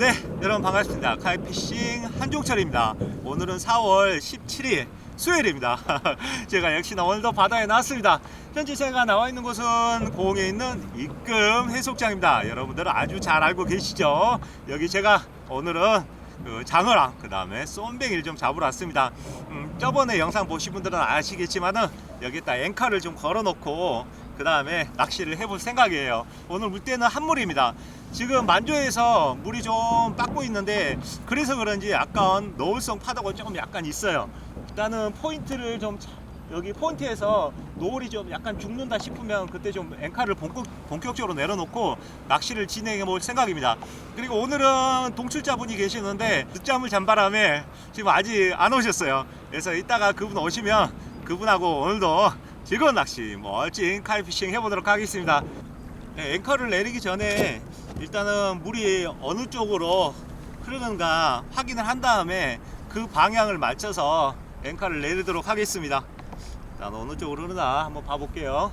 네, 여러분 반갑습니다. 카이피싱 한종철입니다. 오늘은 4월 17일 수요일입니다. 제가 역시나 오늘도 바다에 나왔습니다. 현재 제가 나와 있는 곳은 고흥에 있는 입금 해수욕장입니다. 여러분들은 아주 잘 알고 계시죠? 여기 제가 오늘은 그 장어랑 그 다음에 쏨뱅이를 좀 잡으러 왔습니다. 음, 저번에 영상 보신 분들은 아시겠지만은 여기다 앵카를 좀 걸어놓고 그 다음에 낚시를 해볼 생각이에요. 오늘 물때는 한물입니다. 지금 만조에서 물이 좀 빠고 있는데 그래서 그런지 약간 노을성 파도가 조금 약간 있어요. 일단은 포인트를 좀 차- 여기 포인트에서 노을이 좀 약간 죽는다 싶으면 그때 좀 앵카를 본격, 본격적으로 내려놓고 낚시를 진행해 볼 생각입니다. 그리고 오늘은 동출자분이 계시는데 늦잠을 잔 바람에 지금 아직 안 오셨어요. 그래서 이따가 그분 오시면 그분하고 오늘도 즐거운 낚시 멋진 카이피싱 해보도록 하겠습니다. 네, 앵커를 내리기 전에 일단은 물이 어느 쪽으로 흐르는가 확인을 한 다음에 그 방향을 맞춰서 앵커를 내리도록 하겠습니다. 일단 어느 쪽으로 흐르나 한번 봐볼게요.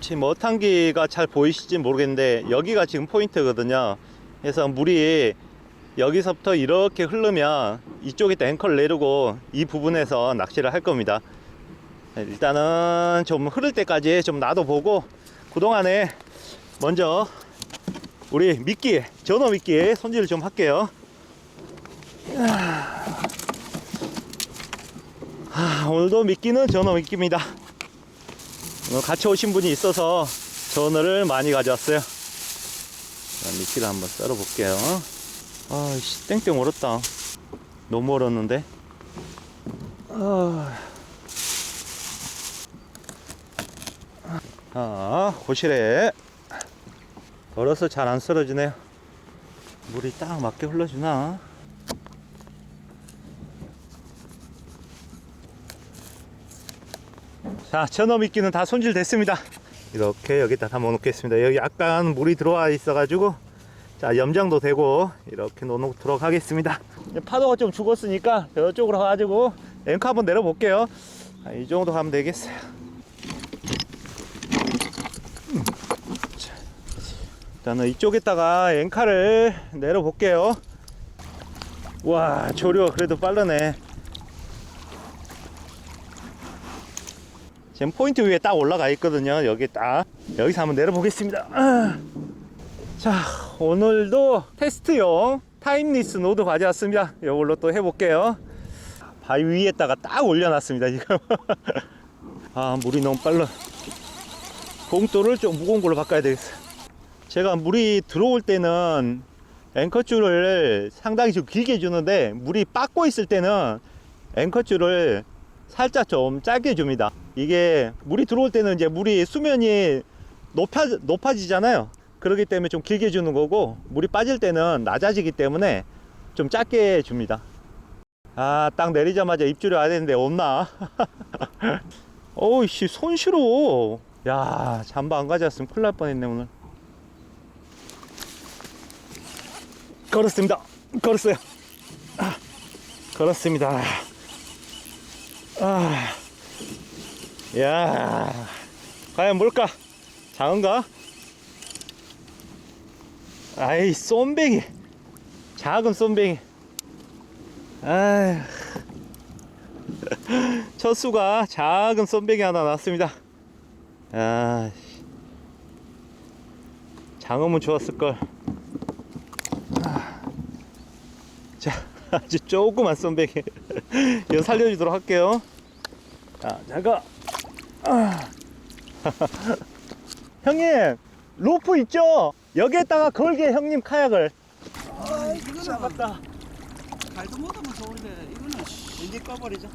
지금 어탕기가 잘 보이실지 모르겠는데 여기가 지금 포인트거든요. 그래서 물이 여기서부터 이렇게 흐르면 이쪽에다 앵커를 내리고 이 부분에서 낚시를 할 겁니다. 네, 일단은 좀 흐를 때까지 좀 놔둬보고 그동안에 먼저 우리 미끼 전어 미끼 손질을 좀 할게요. 아, 오늘도 미끼는 전어 미끼입니다. 오늘 같이 오신 분이 있어서 전어를 많이 가져왔어요. 자, 미끼를 한번 썰어 볼게요. 아씨 땡땡 얼었다. 너무 얼었는데? 아... 아, 고실에 얼어서 잘안 썰어지네요. 물이 딱 맞게 흘러주나? 자, 전어 미끼는 다 손질됐습니다. 이렇게 여기다 담아 놓겠습니다. 여기 약간 물이 들어와 있어가지고 자, 염장도 되고 이렇게 놓도록 하겠습니다. 파도가 좀 죽었으니까 저쪽으로 가가지고 앵커 한번 내려볼게요. 아, 이 정도 가면 되겠어요. 일단은 이쪽에다가 앵카를 내려 볼게요. 와 조류가 그래도 빠르네. 지금 포인트 위에 딱 올라가 있거든요. 여기 딱. 여기서 한번 내려 보겠습니다. 아. 자 오늘도 테스트용 타임리스 노드 가져왔습니다. 이걸로 또 해볼게요. 바위 위에다가 딱 올려놨습니다 지금. 아 물이 너무 빨라. 봉돌을 좀 무거운 걸로 바꿔야 되겠어요 제가 물이 들어올 때는 앵커줄을 상당히 좀 길게 주는데 물이 빠고 있을 때는 앵커줄을 살짝 좀 짧게 줍니다. 이게 물이 들어올 때는 이제 물이 수면이 높아, 높아지잖아요. 그렇기 때문에 좀 길게 주는 거고 물이 빠질 때는 낮아지기 때문에 좀 짧게 줍니다. 아, 딱 내리자마자 입줄이 와야 되는데 없나? 어우씨, 손 시려. 야, 잠바 안 가져왔으면 큰일 날 뻔했네, 오늘. 걸었습니다. 걸었어요. 아, 걸었습니다. 아, 야, 과연 뭘까? 작은가? 아이, 쏨뱅이. 작은 쏨뱅이. 아휴. 첫 수가 작은 쏨뱅이 하나 나왔습니다. 아, 장어면 좋았을걸. 자, 아주 조그만 쏨뱅이. 이거 살려주도록 할게요. 자, 잠깐. 아. 형님, 로프 있죠? 여기에다가 걸게, 형님 카약을. 아, 이거는 잡았다. 발도 못하면 좋은데 이거는 이제 꺼버리자.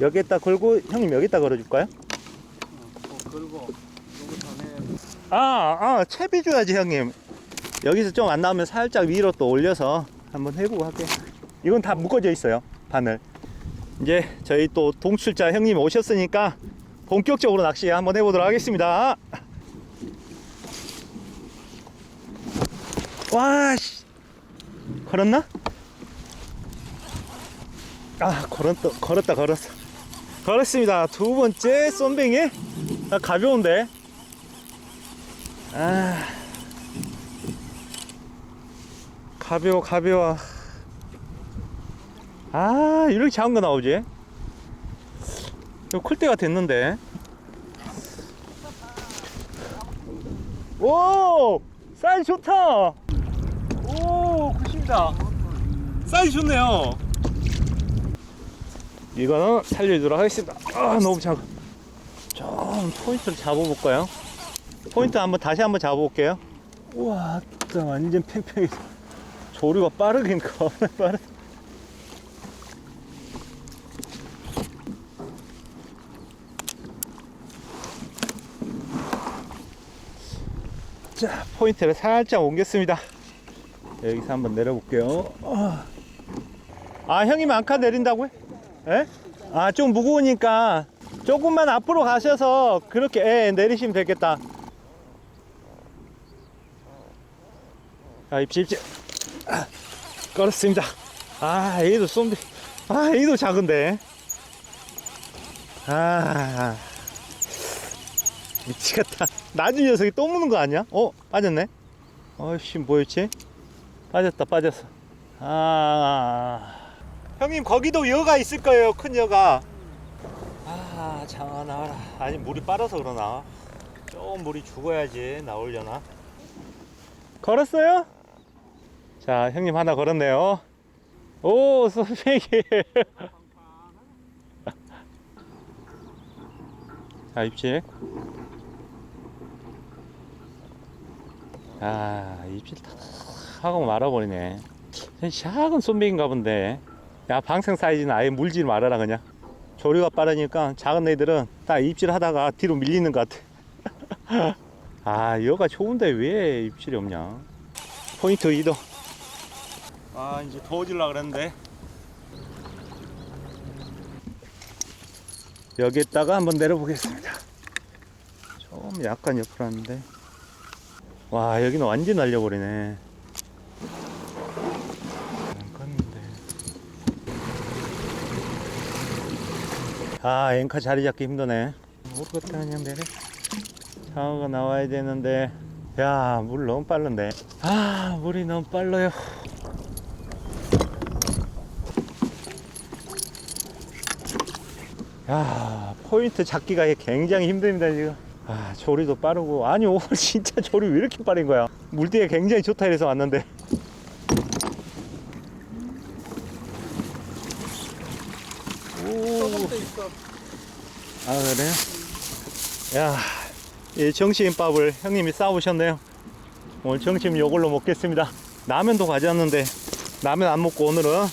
여기에다 걸고, 형님 여기다 걸어줄까요? 어, 걸고 요거 다음에 아, 아, 채비 줘야지, 형님. 여기서 좀 안 나오면 살짝 위로 또 올려서 한번 해보고 할게요. 이건 다 묶어져 있어요, 바늘. 이제 저희 또 동출자 형님 오셨으니까 본격적으로 낚시 한번 해보도록 하겠습니다. 와, 씨. 걸었나? 아, 걸었다, 걸었다, 걸었어. 걸었습니다. 두 번째 쏨뱅이. 아, 가벼운데. 아. 가벼워 가벼워. 아 이렇게 작은 거 나오지? 이거 클 때가 됐는데. 오 사이즈 좋다. 오 굿입니다. 사이즈 좋네요. 이거는 살려주도록 하겠습니다. 아 너무 작아. 좀 포인트를 잡아볼까요? 포인트 한번 다시 한번 잡아볼게요. 우와 완전 팽팽해 조류가 빠르긴 겁나 빠르 자 포인트를 살짝 옮겼습니다. 여기서 한번 내려볼게요. 아, 아 형님 안카 내린다고요? 예? 아좀 무거우니까 조금만 앞으로 가셔서 그렇게 예, 내리시면 되겠다. 아 입질 입질. 아, 걸었습니다. 아 얘도 쏨비 아 얘도 작은데. 아 미치겠다. 나중 녀석이 또 무는 거 아니야? 어 빠졌네. 어이씨 뭐였지? 빠졌다 빠졌어. 아. 형님 거기도 여가 있을 거예요 큰 여가. 아 장아 나와라. 아니 물이 빠져서 그러나? 좀 물이 죽어야지 나오려나? 걸었어요? 자 형님 하나 걸었네요. 오 소맥이 자 입질. 아 입질 탁 하고 말아버리네. 작은 쏨뱅인가 본데. 야 방생 사이즈는 아예 물질 말아라 그냥. 조류가 빠르니까 작은 애들은 딱 입질 하다가 뒤로 밀리는 것 같아. 아 여가 좋은데 왜 입질이 없냐? 포인트 이동 아 이제 더워질라 그랬는데. 여기에다가 한번 내려보겠습니다. 좀 약간 옆으로 왔는데. 와 여기는 완전 날려버리네. 안 껐는데. 아 앵커 자리 잡기 힘드네. 모르겠다 그냥 내려. 장어가 나와야 되는데. 야 물 너무 빠른데. 아 물이 너무 빨라요 야 포인트 잡기가 굉장히 힘듭니다 지금 아 조리도 빠르고 아니 오늘 진짜 조리 왜 이렇게 빠른 거야 물때가 굉장히 좋다 이래서 왔는데 오. 돼 있어. 아 그래요? 야, 이 정치김밥을 형님이 싸우셨네요. 오늘 정치김 요걸로 먹겠습니다. 라면도 가져왔는데 라면 안 먹고 오늘은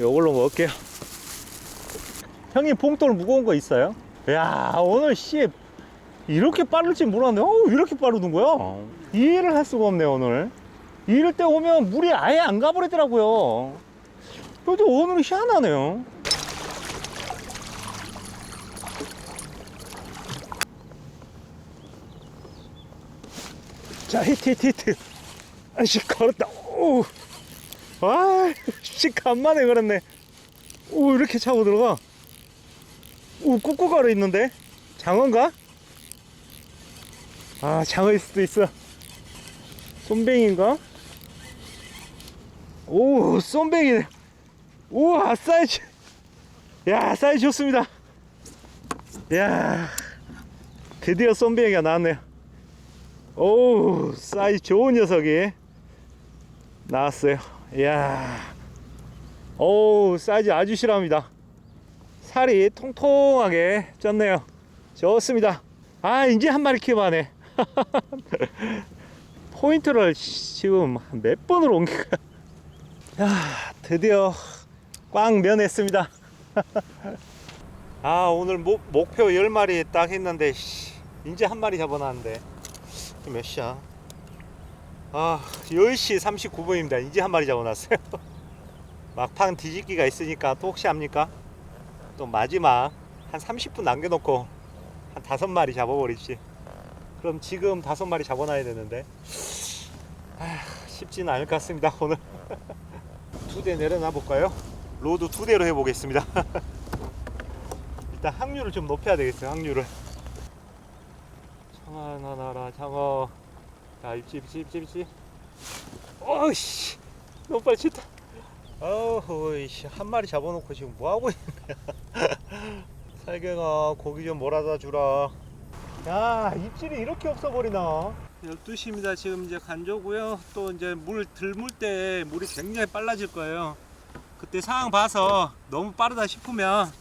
요걸로 먹을게요. 형님 봉돌 무거운 거 있어요? 야, 오늘 씨 이렇게 빠를지 몰랐네. 어, 왜 이렇게 빠르던 거야? 이해를 할 수가 없네 오늘. 이럴 때 오면 물이 아예 안 가버리더라고요. 그래도 오늘은 희한하네요. 자, 히트, 히트, 히트. 아씨, 걸었다. 오. 아, 씨, 간만에 걸었네. 오, 이렇게 차고 들어가. 오, 꾹꾹 걸어 있는데? 장어인가? 아, 장어일 수도 있어. 쏨뱅인가? 오, 쏨뱅이네. 우와, 사이즈. 야, 사이즈 좋습니다. 야, 드디어 쏨뱅이가 나왔네요. 오 사이즈 좋은 녀석이 나왔어요 이야 오 사이즈 아주 실합니다 살이 통통하게 쪘네요. 좋습니다. 아 이제 한 마리 키워하네. 포인트를 지금 몇 옮긴 거야 야 드디어 꽝 면했습니다. 아 오늘 목, 목표 10마리 딱 했는데 씨, 이제 한 마리 잡아놨는데. 몇 시야? 아 10시 39분입니다. 이제 한 마리 잡아놨어요. 막판 뒤집기가 있으니까 또 혹시 합니까? 또 마지막 한 30분 남겨놓고 한 다섯 마리 잡아버리지. 그럼 지금 다섯 마리 잡아놔야 되는데. 아, 쉽지는 않을 것 같습니다 오늘. 두 대 내려놔 볼까요? 로드 두 대로 해보겠습니다. 일단 확률을 좀 높여야 되겠어요 확률을. 장어 하나 나라 장어 자 입지 입지 입지 입지 어이씨 너무 빨리 친다. 어우, 씨, 한 마리 잡아놓고 지금 뭐 하고 있는 거야? 살갱아, 고기 좀 몰아다 주라. 야, 입질이 이렇게 없어 버리나? 12시입니다. 지금 이제 간조고요. 또 이제 물 들물 때 물이 굉장히 빨라질 거예요. 그때 상황 봐서 너무 빠르다 싶으면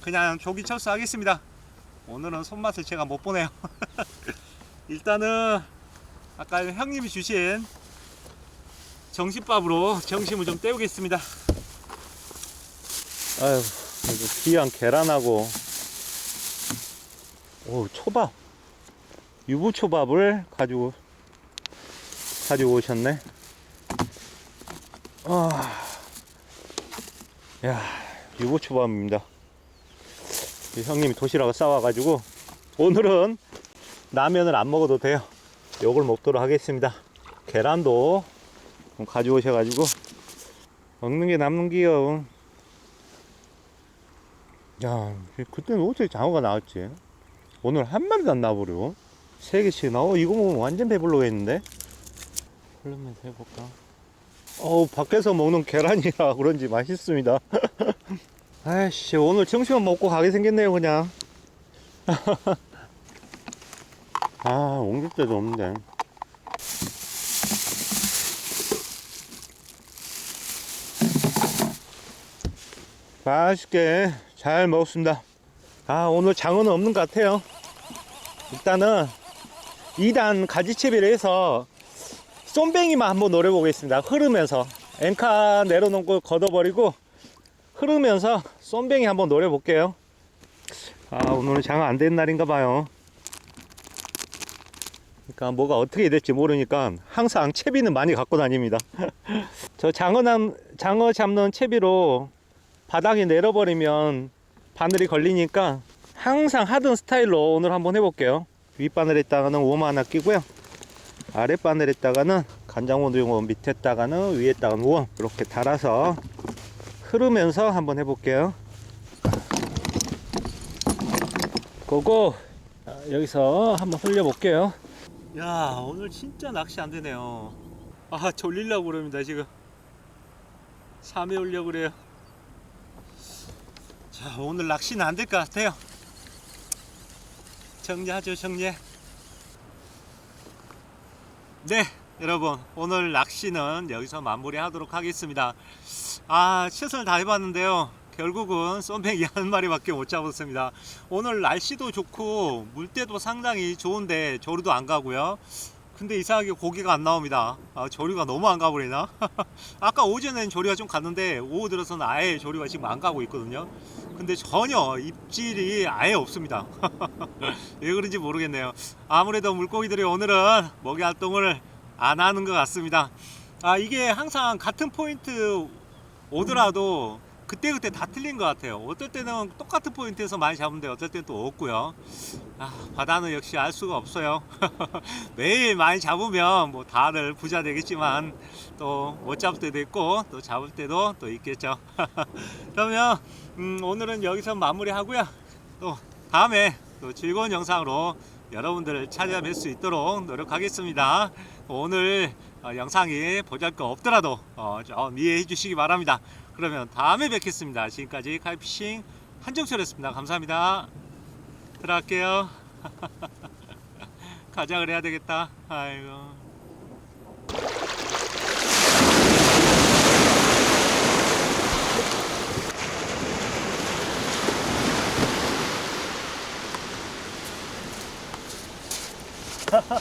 그냥 조기 철수하겠습니다. 오늘은 손맛을 제가 못 보네요. 일단은 아까 형님이 주신 정신밥으로 정신을 좀 때우겠습니다. 아유, 귀한 계란하고 오 초밥 유부 초밥을 가지고 가지고 오셨네. 아, 야 유부 초밥입니다. 이 형님이 도시락을 싸와가지고 오늘은 라면을 안 먹어도 돼요. 요걸 먹도록 하겠습니다. 계란도 좀 가져오셔가지고 먹는 게 남는 기요. 야, 그때는 어떻게 장어가 나왔지? 오늘 한 마리도 안 나와버려. 세 개씩 나와. 이거 먹으면 완전 배불러겠는데? 그러면 해볼까? 어우, 밖에서 먹는 계란이라 그런지 맛있습니다. 아이씨, 오늘 점심만 먹고 가게 생겼네요, 그냥. 아, 옮길 데도 없는데. 맛있게 잘 먹었습니다. 아, 오늘 장어는 없는 것 같아요. 일단은 2단 가지채비를 해서 쏨뱅이만 한번 노려보겠습니다. 흐르면서. 앵카 내려놓고 걷어버리고 흐르면서 쏨뱅이 한번 노려볼게요. 아, 오늘은 장어 안 된 날인가 봐요. 그러니까 뭐가 어떻게 될지 모르니까 항상 채비는 많이 갖고 다닙니다. 저 장어, 남, 장어 잡는 채비로 바닥에 내려버리면 바늘이 걸리니까 항상 하던 스타일로 오늘 한번 해볼게요. 윗바늘에다가는 웜 하나 끼고요. 아랫바늘에다가는 간장원 웜 밑에다가는 위에다가는 웜 이렇게 달아서 흐르면서 한번 해볼게요. 고고 자, 여기서 한번 흘려볼게요. 야 오늘 진짜 낚시 안 되네요. 아 졸리려고 그럽니다 지금. 잠에 오려고 그래요. 자 오늘 낚시는 안 될 것 같아요. 정리하죠 정리. 네 여러분 오늘 낚시는 여기서 마무리 하도록 하겠습니다. 아 최선을 다해봤는데요. 결국은 쏨뱅이 한 마리밖에 못 잡았습니다. 오늘 날씨도 좋고 물때도 상당히 좋은데 조류도 안 가고요 근데 이상하게 고기가 안 나옵니다. 아, 조류가 너무 안 가버리나? 아까 오전엔 조류가 좀 갔는데 오후 들어서는 아예 조류가 지금 안 가고 있거든요. 근데 전혀 입질이 아예 없습니다. 왜 그런지 모르겠네요. 아무래도 물고기들이 오늘은 먹이 활동을 안 하는 것 같습니다. 아 이게 항상 같은 포인트 오더라도 그때그때 다 틀린 것 같아요. 어떨 때는 똑같은 포인트에서 많이 잡는데 어떨 때는 또 없고요. 아, 바다는 역시 알 수가 없어요. 매일 많이 잡으면 뭐 다들 부자 되겠지만 또 못 잡을 때도 있고 또 잡을 때도 또 있겠죠. 그러면 음, 오늘은 여기서 마무리하고요. 또 다음에 또 즐거운 영상으로 여러분들을 찾아뵐 수 있도록 노력하겠습니다. 오늘 어, 영상이 보잘 거 없더라도 어, 좀 이해해 주시기 바랍니다. 그러면 다음에 뵙겠습니다. 지금까지 카이피싱 한정철이었습니다. 감사합니다. 들어갈게요. 가자 그래야 되겠다. 아이고.